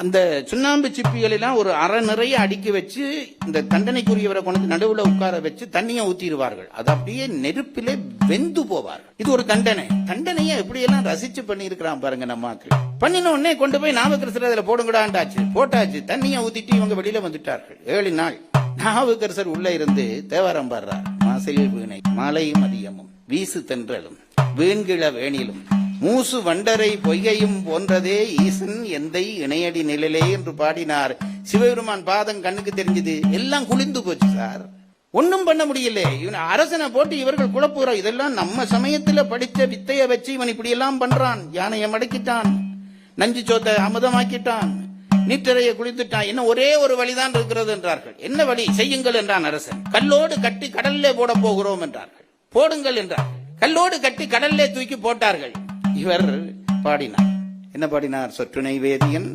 அந்த சுண்ணாம்பு சிப்பிகள் எல்லாம் ஒரு அரை நிறைய அடுக்கி வச்சு இந்த தண்டனைக்குரியவரை கொண்டு நடுவுல உட்கார வச்சு தண்ணியை ஊத்திடுவார்கள். அது அப்படியே நெருப்பிலே வெந்து போவார்கள். இது ஒரு தண்டனை. தண்டனையை எப்படி எல்லாம் ரசிச்சு பண்ணிருக்கிறான் பாருங்க நம்ம பண்ணின உடனே கொண்டு போய் நாமக்கரசர் அதுல போடுங்கடாண்டாச்சு போட்டாச்சு. தண்ணியை ஊத்திட்டு இவங்க வெளியில வந்துட்டார்கள். ஏழு நாள். நாவுக்கரசர் உள்ள இருந்து தேவாரம் பாடுறார். மாசையில் வீணை மாலையும் அதிகமும் வீசு தென்றலும் வீண்கிழ வேணிலும் மூசு வண்டரை பொய்கையும் போன்றதே ஈசன் எந்தை இணையடி நிழலே என்று பாடினார். சிவபெருமான் பாதம் கண்ணுக்கு தெரிஞ்சது. எல்லாம் குளிந்து போச்சு சார். ஒன்னும் பண்ண முடியல. இவன் அரசனை போட்டு இவர்கள் குழப்புறோம் இதெல்லாம் நம்ம சமயத்துல படிச்ச வித்தைய வச்சு இவன் இப்படி எல்லாம் பண்றான். யானையை மடக்கிட்டான். நஞ்சு சோத்தை அமுதமாக்கிட்டான். நீட்டறையை குளித்துட்டான் என்ன ஒரே ஒரு வழிதான் இருக்கிறது என்றார்கள். என்ன வழி? செய்யுங்கள் என்றான் அரசன். கல்லோடு கட்டி கடல்லே போட போகிறோம் என்றார்கள். போடுங்கள் என்றார் கல்லோடு கட்டி கடல்லே தூக்கி போட்டார்கள். இவர் பாடினார். என்ன பாடினார்? சொற்றுனை வேதியன்